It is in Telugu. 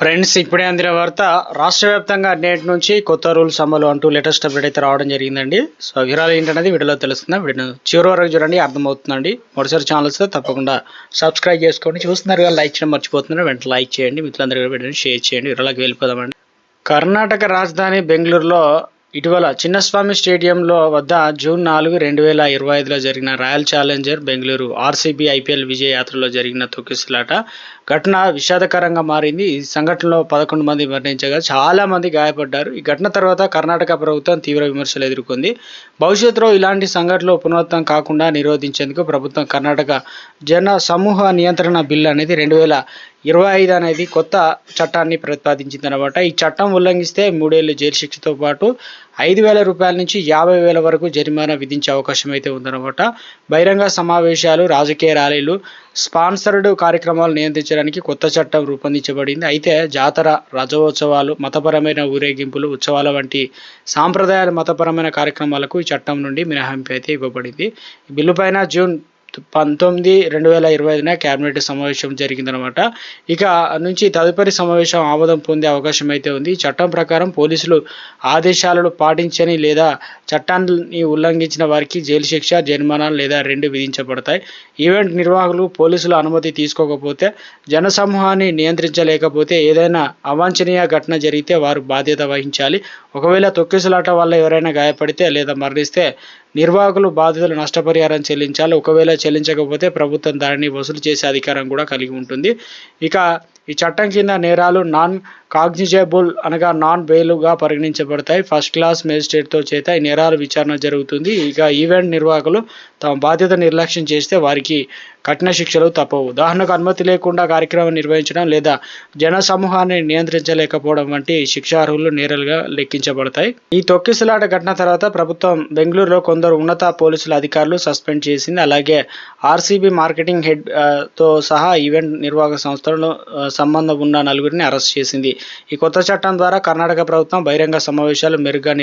ఫ్రెండ్స్ ఇప్పుడే అందిన వార్త రాష్ట్ర వ్యాప్తంగా నేటి నుంచి కొత్త రూల్స్ అమలు అంటూ లేటెస్ట్ అప్డేట్ అయితే రావడం జరిగిందండి. సో వివరాలు ఏంటనేది వీడియోలో తెలుస్తుంది. వీడియో చివరి వరకు చూడండి అర్థమవుతుందండి. మొదటిసారి ఛానల్స్ తప్పకుండా సబ్స్క్రైబ్ చేసుకోండి. చూస్తున్నారు లైక్ చేయడం మర్చిపోతున్నారు. వెంటనే లైక్ చేయండి. మిత్రులందరూ వీడియోని షేర్ చేయండి. వివరాలకు వెళ్ళిపోదామండి. కర్ణాటక రాజధాని బెంగళూరులో ఇటీవల చిన్నస్వామి స్టేడియంలో వద్ద జూన్ నాలుగు రెండు వేల ఇరవై ఐదులో జరిగిన royal challenger Bengaluru RCB IPL విజయ యాత్రలో జరిగిన తొక్కిసలాట. ఘటన విషాదకరంగా మారింది. ఈ సంఘటనలో పదకొండు మంది మరణించగా చాలా మంది గాయపడ్డారు. ఈ ఘటన తర్వాత కర్ణాటక ప్రభుత్వం తీవ్ర విమర్శలు ఎదుర్కొంది. భవిష్యత్తులో ఇలాంటి సంఘటనలు పునరుత్వం కాకుండా నిరోధించేందుకు ప్రభుత్వం కర్ణాటక జన సమూహ నియంత్రణ బిల్ అనేది రెండు వేల ఇరవై ఐదు అనేది కొత్త చట్టాన్ని ప్రతిపాదించింది అనమాట ఈ చట్టం ఉల్లంఘిస్తే మూడేళ్ళు జైలు శిక్షతో పాటు ఐదు వేల రూపాయల నుంచి యాభై వేల వరకు జరిమానా విధించే అవకాశం అయితే ఉందన్నమాట. బహిరంగ సమావేశాలు రాజకీయ ర్యాలీలు స్పాన్సర్డ్ కార్యక్రమాలు నియంత్రించడానికి కొత్త చట్టం రూపొందించబడింది. అయితే జాతర రజోత్సవాలు మతపరమైన ఊరేగింపులు ఉత్సవాల వంటి సాంప్రదాయాల మతపరమైన కార్యక్రమాలకు ఈ చట్టం నుండి మినహాయింపు అయితే ఇవ్వబడింది. బిల్లుపైన బిల్లు పైన జూన్ పంతొమ్మిది రెండు వేల ఇరవై ఐదున కేబినెట్ సమావేశం జరిగిందనమాట ఇక నుంచి తదుపరి సమావేశం ఆమోదం పొందే అవకాశం అయితే ఉంది. చట్టం ప్రకారం పోలీసులు ఆదేశాలను పాటించని లేదా చట్టాన్ని ఉల్లంఘించిన వారికి జైలు శిక్ష జరిమానాలు లేదా రెండు విధించబడతాయి. ఈవెంట్ నిర్వాహకులు పోలీసుల అనుమతి తీసుకోకపోతే జనసమూహాన్ని నియంత్రించలేకపోతే ఏదైనా అవాంఛనీయ ఘటన జరిగితే వారు బాధ్యత వహించాలి. ఒకవేళ తొక్కిసలాట వల్ల ఎవరైనా గాయపడితే లేదా మరణిస్తే నిర్వాహకులు బాధితులు నష్టపరిహారం చెల్లించాలి. ఒకవేళ చెల్లించకపోతే ప్రభుత్వం దానిని వసూలు చేసే అధికారం కూడా కలిగి ఉంటుంది. ఇక ఈ చట్టం కింద నేరాలు నాన్ కాగ్నిజబుల్ అనగా నాన్ బెయిల్గా పరిగణించబడతాయి. ఫస్ట్ క్లాస్ మేజిస్ట్రేట్తో చేత ఈ నేరాల విచారణ జరుగుతుంది. ఇక ఈవెంట్ నిర్వాహకులు తమ బాధ్యత నిర్లక్ష్యం చేస్తే వారికి కఠిన శిక్షలు తప్పవు. ఉదాహరణకు అనుమతి లేకుండా కార్యక్రమం నిర్వహించడం లేదా జన సమూహాన్ని నియంత్రించలేకపోవడం వంటి శిక్షార్హులు నేరలుగా లెక్కించబడతాయి. ఈ తొక్కిసలాట ఘటన తర్వాత ప్రభుత్వం బెంగళూరులో కొందరు ఉన్నత పోలీసుల అధికారులు సస్పెండ్ చేసింది. అలాగే ఆర్సీబీ మార్కెటింగ్ హెడ్తో సహా ఈవెంట్ నిర్వాహక సంస్థలను సంబంధం ఉన్న నలుగురిని అరెస్ట్ చేసింది. ఈ కొత్త చట్టం ద్వారా కర్ణాటక ప్రభుత్వం బహిరంగ సమావేశాలు మెరుగ్గా